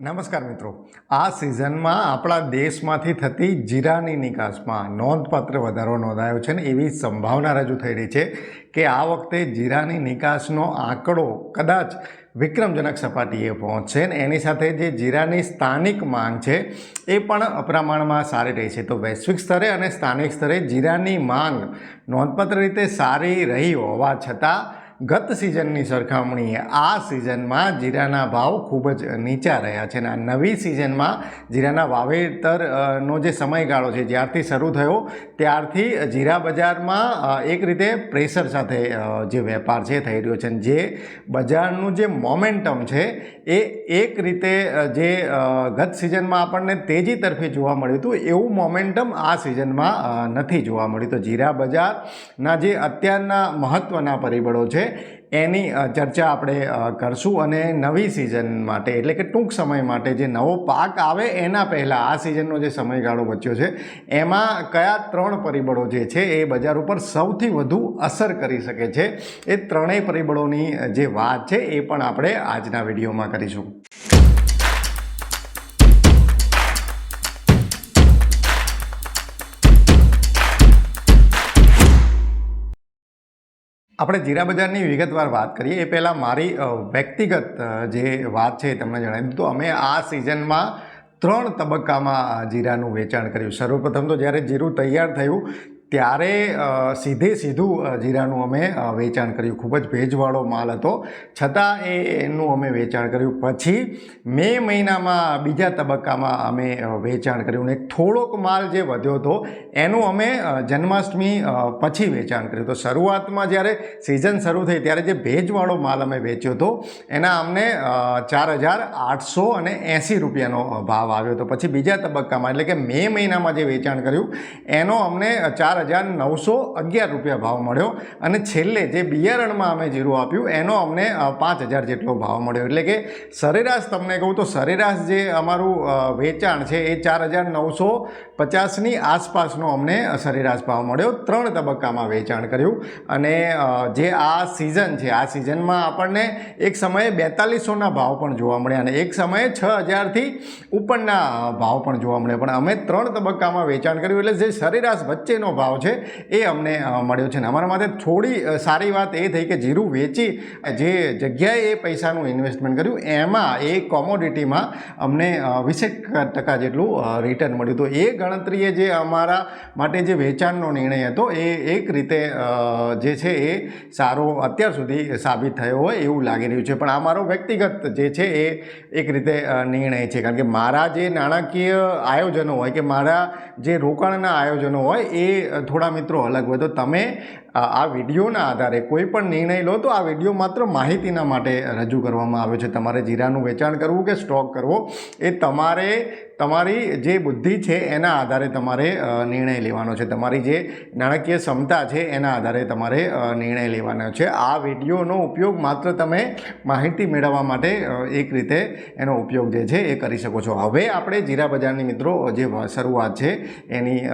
નમસ્કાર મિત્રો. આ સિઝનમાં આપણા દેશમાંથી થતી જીરાની નિકાસમાં નોંધપાત્ર વધારો નોંધાયો છે ને એવી સંભાવના રજૂ થઈ રહી છે કે આ વખતે જીરાની નિકાસનો આંકડો કદાચ વિક્રમજનક સપાટીએ પહોંચશે ને એની સાથે જે જીરાની સ્થાનિક માંગ છે એ પણ પ્રમાણમાં સારી રહી છે. તો વૈશ્વિક સ્તરે અને સ્થાનિક સ્તરે જીરાની માંગ નોંધપાત્ર રીતે સારી રહી હોવા છતાં ગત સિઝનની સરખામણીએ આ સિઝનમાં જીરાના ભાવ ખૂબ જ નીચા રહ્યા છે અને આ નવી સિઝનમાં જીરાના વાવેતર નો જે સમયગાળો છે, જ્યારથી શરૂ થયો, ત્યારથી જીરા બજારમાં એક રીતે પ્રેશર સાથે જે વેપાર છે થઈ રહ્યો છે અને જે બજારનું જે મોમેન્ટમ છે એ એક રીતે જે ગત સિઝનમાં આપણને તેજી તરફે જોવા મળ્યું હતું, એવું મોમેન્ટમ આ સિઝનમાં નથી જોવા મળ્યું. તો જીરા બજારના જે અત્યારના મહત્ત્વના પરિબળો છે એની ચર્ચા આપણે કરશું અને નવી સિઝન માટે, એટલે કે ટૂંક સમય માટે જે નવો પાક આવે એના પહેલાં, આ સિઝનનો જે સમયગાળો બચ્યો છે, એમાં કયા ત્રણ પરિબળો જે છે એ બજાર ઉપર સૌથી વધુ અસર કરી શકે છે, એ ત્રણેય પરિબળોની જે વાત છે એ પણ આપણે આજના વિડીયોમાં કરીશું. આપણે જીરા બજારની વિગતવાર વાત કરીએ, એ પહેલાં મારી વ્યક્તિગત જે વાત છે તમને જણાવી તો અમે આ સિઝનમાં ત્રણ તબક્કામાં જીરાનું વેચાણ કર્યું. સર્વપ્રથમ તો જ્યારે જીરું તૈયાર થયું ત્યારે સીધે સીધું જીરાનું અમે વેચાણ કર્યું. ખૂબ જ ભેજવાળો માલ હતો. છતાં એ, એનું અમે વેચાણ કર્યું. પછી મે મહિનામાં બીજા તબક્કામાં અમે વેચાણ કર્યું ને થોડોક માલ જે વધ્યો હતો, એનું અમે જન્માષ્ટમી પછી વેચાણ કર્યું. તો શરૂઆતમાં જ્યારે સિઝન શરૂ થઈ ત્યારે જે ભેજવાળો માલ અમે વેચ્યો હતો, એના અમને ચાર હજાર આઠસો અને એંસી રૂપિયાનો ભાવ આવ્યો હતો. પછી બીજા તબક્કામાં, એટલે કે મે મહિનામાં જે વેચાણ કર્યું, એનો અમને ચાર હજાર નવસો અગિયાર રૂપિયા ભાવ મળ્યો અને છેલ્લે જે બિયારણમાં અમે જીરું આપ્યું, એનો અમને પાંચ હજાર જેટલો ભાવ મળ્યો. એટલે કે સરેરાશ, તમને કહું તો સરેરાશ જે અમારું વેચાણ છે એ ચાર હજાર નવસો પચાસની આસપાસનો અમને સરેરાશ ભાવ મળ્યો. ત્રણ તબક્કામાં વેચાણ કર્યું અને જે આ સિઝન છે, આ સિઝનમાં આપણને એક સમયે બેતાલીસોના ભાવ પણ જોવા મળ્યા અને એક સમયે છ હજારથી ઉપરના ભાવ પણ જોવા મળ્યા. પણ અમે ત્રણ તબક્કામાં વેચાણ કર્યું, એટલે જે સરેરાશ વચ્ચેનો ભાવ છે, એ અમને મળ્યો છે. ને અમારા માટે થોડી સારી વાત એ થઈ કે જીરું વેચી જે જગ્યાએ એ પૈસાનું ઇન્વેસ્ટમેન્ટ કર્યું, એમાં એ કોમોડિટીમાં અમને વીસેક ટકા જેટલું રિટર્ન મળ્યું. તો એ ગણતરીએ જે અમારા માટે જે વેચાણનો નિર્ણય હતો, એ એક રીતે જે છે એ સારો અત્યાર સુધી સાબિત થયો હોય એવું લાગી રહ્યું છે. પણ આ મારો વ્યક્તિગત જે છે એ એક રીતે નિર્ણય છે. કારણ કે મારા જે નાણાકીય આયોજનો હોય કે મારા જે રોકાણના આયોજનો હોય, એ થોડા મિત્રો અલગ હોય તો તમે આ વિડીયોના આધારે કોઈ પણ નિર્ણય લો, તો આ વીડિયો માત્ર માહિતીના માટે રજૂ કરવામાં આવ્યો છે. તમારે જીરાનું વેચાણ કરવું કે સ્ટોક કરવો, એ તમારે તમારી જે બુદ્ધિ છે એના આધારે તમારે નિર્ણય લેવાનો છે. તમારી જે નાણાકીય ક્ષમતા છે એના આધારે તમારે નિર્ણય લેવાનો છે. આ વિડીયોનો ઉપયોગ માત્ર તમે માહિતી મેળવવા માટે એક રીતે એનો ઉપયોગ જે છે એ કરી શકો છો. હવે આપણે જીરા બજારની મિત્રો જે શરૂઆત છે એની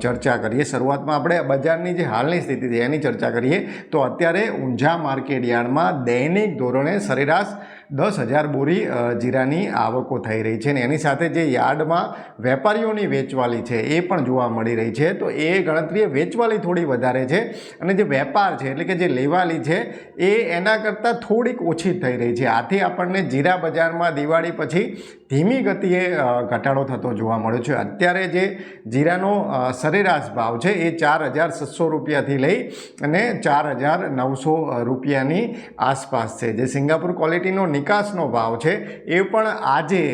ચર્ચા કરીએ. શરૂઆતમાં આપણે બજારની જે હાલની સ્થિતિ છે એની ચર્ચા કરીએ. તો અત્યારે ઊંઝા માર્કેટ યાર્ડમાં દૈનિક ધોરણે સરેરાશ દસ હજાર બોરી જીરાની આવકો થઈ રહી છે અને એની સાથે જે યાર્ડમાં વેપારીઓની વેચવાલી છે એ પણ જોવા મળી રહી છે. તો એ ગણતરીએ વેચવાલી થોડી વધારે છે અને જે વેપાર છે એટલે કે જે લેવાલી છે એ એના કરતાં થોડીક ઓછી થઈ રહી છે. આથી આપણને જીરા બજારમાં દિવાળી પછી ધીમી ગતિએ ઘટાડો થતો જોવા મળ્યો છે. અત્યારે જે જીરાનો સરેરાશ ભાવ છે એ ચાર હજાર છસો રૂપિયાથી લઈ અને ચાર હજાર નવસો રૂપિયાની આસપાસ છે. જે સિંગાપુર ક્વોલિટીનો નિકાસનો ભાવ છે, એ પણ આજે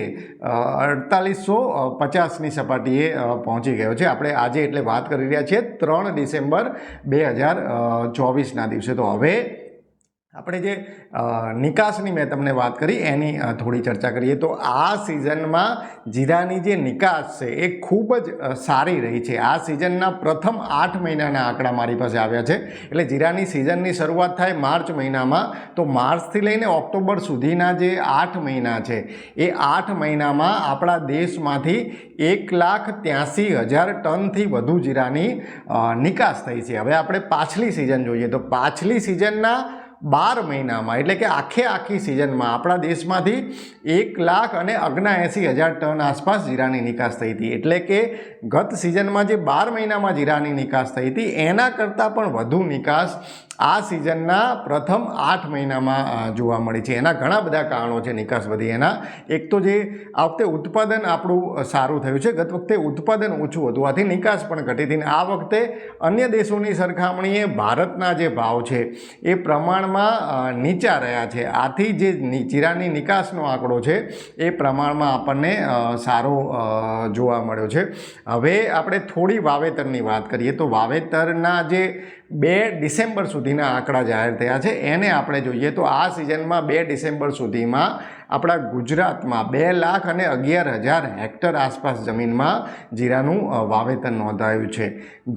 અડતાલીસો પચાસની સપાટીએ પહોંચી ગયો છે. આપણે આજે એટલે વાત કરી રહ્યા છીએ ત્રણ ડિસેમ્બર બે હજાર ચોવીસના દિવસે. તો હવે આપણે જે નિકાસની મેં તમને વાત કરી, એની થોડી ચર્ચા કરીએ. તો આ સિઝનમાં જીરાની જે નિકાસ છે, એ ખૂબ જ સારી રહી છે. આ સિઝનના પ્રથમ આઠ મહિનાના આંકડા મારી પાસે આવ્યા છે. એટલે જીરાની સિઝનની શરૂઆત થાય માર્ચ મહિનામાં. તો માર્ચથી લઈને ઓક્ટોબર સુધીના જે આઠ મહિના છે, એ આઠ મહિનામાં આપણા દેશમાંથી એક લાખ ત્યાંસી હજાર ટનથી વધુ જીરાની નિકાસ થઈ છે. હવે આપણે પાછલી સિઝન જોઈએ. તો પાછલી સિઝનના બાર મહિનામાં, એટલે કે આખે આખી સિઝનમાં આપણા દેશમાંથી એક લાખ અને અગ્નાએંસી હજાર ટન આસપાસ જીરાની નિકાસ થઈ હતી. એટલે કે ગત સિઝનમાં જે બાર મહિનામાં જીરાની નિકાસ થઈ હતી, એના કરતાં પણ વધુ નિકાસ આ સિઝનના પ્રથમ આઠ મહિનામાં જોવા મળી છે. એના ઘણા બધા કારણો છે નિકાસ વધી. એના એક તો જે આ વખતે ઉત્પાદન આપણું સારું થયું છે. ગત વખતે ઉત્પાદન ઓછું હતું. આથી નિકાસ પણ ઘટી હતી. આ વખતે અન્ય દેશોની સરખામણીએ ભારતના જે ભાવ છે, એ પ્રમાણમાં અ, નીચા રહ્યા છે. આથી જે જીરાની નિકાસનો આંકડો છે એ પ્રમાણમાં આપણને સારો જોવા મળ્યો છે. હવે આપણે થોડી વાવેતરની વાત કરીએ તો વાવેતરના જે બે ડિસેમ્બર સુધીના આંકડા જાહેર થયા છે. એને આપણે જોઈએ તો આ સિઝનમાં બે ડિસેમ્બર સુધીમાં આપણા ગુજરાતમાં બે લાખ અને અગિયાર હજાર હેક્ટર આસપાસ જમીનમાં જીરાનું વાવેતર નોંધાયું છે.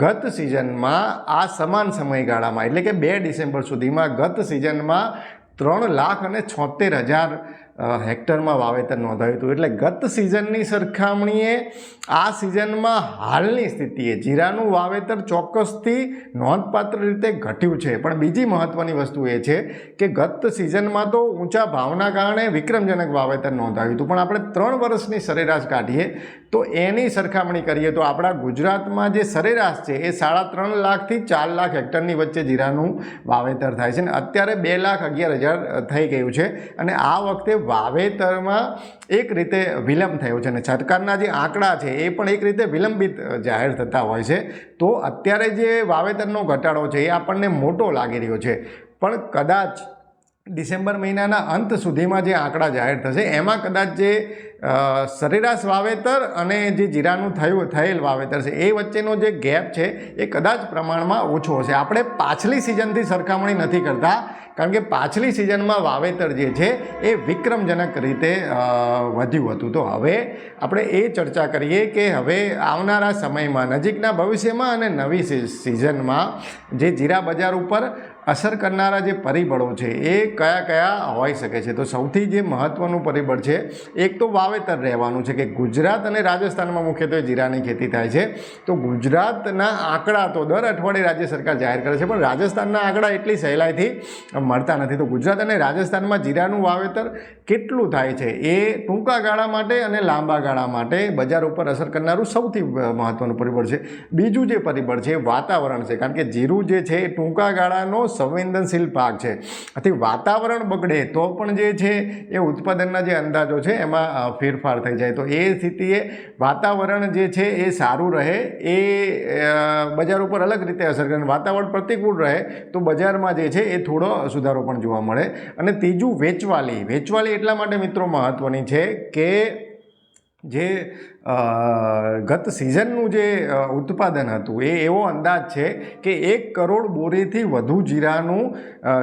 ગત સિઝનમાં આ સમાન સમયગાળામાં, એટલે કે બે ડિસેમ્બર સુધીમાં ગત સિઝનમાં ત્રણ લાખ અને છોતેર હજાર હેક્ટરમાં વાવેતર નોંધાયું હતું. એટલે ગત સિઝનની સરખામણીએ આ સિઝનમાં હાલની સ્થિતિએ જીરાનું વાવેતર ચોક્કસથી નોંધપાત્ર રીતે ઘટ્યું છે. પણ બીજી મહત્ત્વની વસ્તુ એ છે કે ગત સિઝનમાં તો ઊંચા ભાવના કારણે વિક્રમજનક વાવેતર નોંધાયું હતું. પણ આપણે ત્રણ વર્ષની સરેરાશ કાઢીએ તો એની સરખામણી કરીએ તો આપણા ગુજરાતમાં જે સરેરાશ છે એ સાડા ત્રણ લાખથી ચાર લાખ હેક્ટરની વચ્ચે જીરાનું વાવેતર થાય છે. અને અત્યારે બે લાખ અગિયાર હજાર થઈ ગયું છે. અને આ વખતે વાવેતરમાં એક રીતે વિલંબ થયો છે અને સરકારના જે આંકડા છે એ પણ એક રીતે વિલંબિત જાહેર થતા હોય છે. તો અત્યારે જે વાવેતરનો ઘટાડો છે એ આપણને મોટો લાગી રહ્યો છે. પણ કદાચ ડિસેમ્બર મહિનાના અંત સુધીમાં જે આંકડા જાહેર થશે, એમાં કદાચ જે સરેરાશ વાવેતર અને જે જીરાનું થયું, થયેલ વાવેતર છે, એ વચ્ચેનો જે ગેપ છે, એ કદાચ પ્રમાણમાં ઓછો હશે. આપણે પાછલી સિઝનથી સરખામણી નથી કરતા, કારણ કે પાછલી સિઝનમાં વાવેતર જે છે, એ વિક્રમજનક રીતે વધ્યું હતું. તો હવે આપણે એ ચર્ચા કરીએ કે હવે આવનારા સમયમાં, નજીકના ભવિષ્યમાં અને નવી સિઝનમાં જે જીરા બજાર ઉપર અસર કરનારા જે પરિબળો છે એ કયા કયા હોઈ શકે છે? તો સૌથી જે મહત્ત્વનું પરિબળ છે, એક તો વાવેતર રહેવાનું છે કે ગુજરાત અને રાજસ્થાનમાં મુખ્યત્વે જીરાની ખેતી થાય છે. તો ગુજરાતના આંકડા તો દર અઠવાડિયે રાજ્ય સરકાર જાહેર કરે છે, પણ રાજસ્થાનના આંકડા એટલી સહેલાઈથી મળતા નથી. તો ગુજરાત અને રાજસ્થાનમાં જીરાનું વાવેતર કેટલું થાય છે? એ ટૂંકા ગાળા માટે અને લાંબા ગાળા માટે બજાર ઉપર અસર કરનારું સૌથી મહત્ત્વનું પરિબળ છે. બીજું જે પરિબળ છે, વાતાવરણ છે. કારણ કે જીરું જે છે એ ટૂંકા ગાળાનો સંવેદનશીલ પાક છે. આથી વાતાવરણ બગડે તો પણ જે છે એ ઉત્પાદનના જે અંદાજો છે એમાં ફેરફાર થઈ જાય. તો એ સ્થિતિએ વાતાવરણ જે છે એ સારું રહે, એ બજાર ઉપર અલગ રીતે અસર કરે વાતાવરણ પ્રતિકૂળ રહે, તો બજારમાં જે છે એ થોડો સુધારો પણ જોવા મળે. અને ત્રીજું વેચવાલી. વેચવાલી એટલા માટે મિત્રો મહત્ત્વની છે કે જે ગત સિઝનનું જે ઉત્પાદન હતું, એ એવો અંદાજ છે કે એક કરોડ બોરીથી વધુ જીરાનું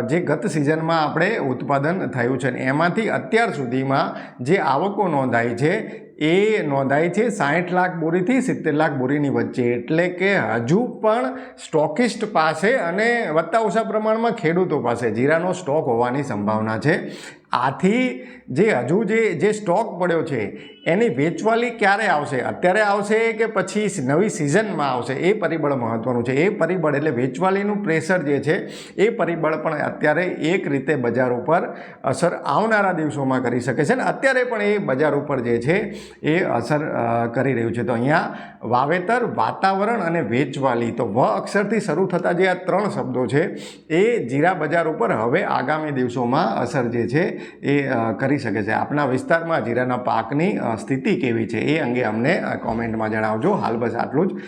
જે ગત સિઝનમાં આપણે ઉત્પાદન થયું છે અને એમાંથી અત્યાર સુધીમાં જે આવકો નોંધાઈ છે, એ નોંધાઈ છે સાઠ લાખ બોરીથી સિત્તેર લાખ બોરીની વચ્ચે. એટલે કે હજુ પણ સ્ટોકિસ્ટ પાસે અને વધતા ઓછા પ્રમાણમાં ખેડૂતો પાસે જીરાનો સ્ટોક હોવાની સંભાવના છે. આથી જે હજુ જે જે સ્ટોક પડ્યો છે એની વેચવાલી ક્યારે આવશે? અત્યારે આવશે કે પછી નવી સિઝનમાં આવશે? એ પરિબળ મહત્ત્વનું છે. એ પરિબળ એટલે વેચવાલીનું પ્રેશર જે છે, એ પરિબળ પણ અત્યારે એક રીતે બજાર ઉપર અસર આવનારા દિવસોમાં કરી શકે છે ને અત્યારે પણ એ બજાર ઉપર જે છે, એ અસર કરી રહ્યું છે. તો અહીંયા વાવેતર, વાતાવરણ અને વેચવાલી. તો વ અક્ષરથી શરૂ થતા જે આ ત્રણ શબ્દો છે, એ જીરા બજાર ઉપર હવે આગામી દિવસોમાં અસર જે છે, એ કરી શકે છે. આપના વિસ્તારમાં જીરાના પાકની સ્થિતિ કેવી છે એ અંગે અમને કોમેન્ટમાં જણાવજો. હાલ બસ આટલું જ.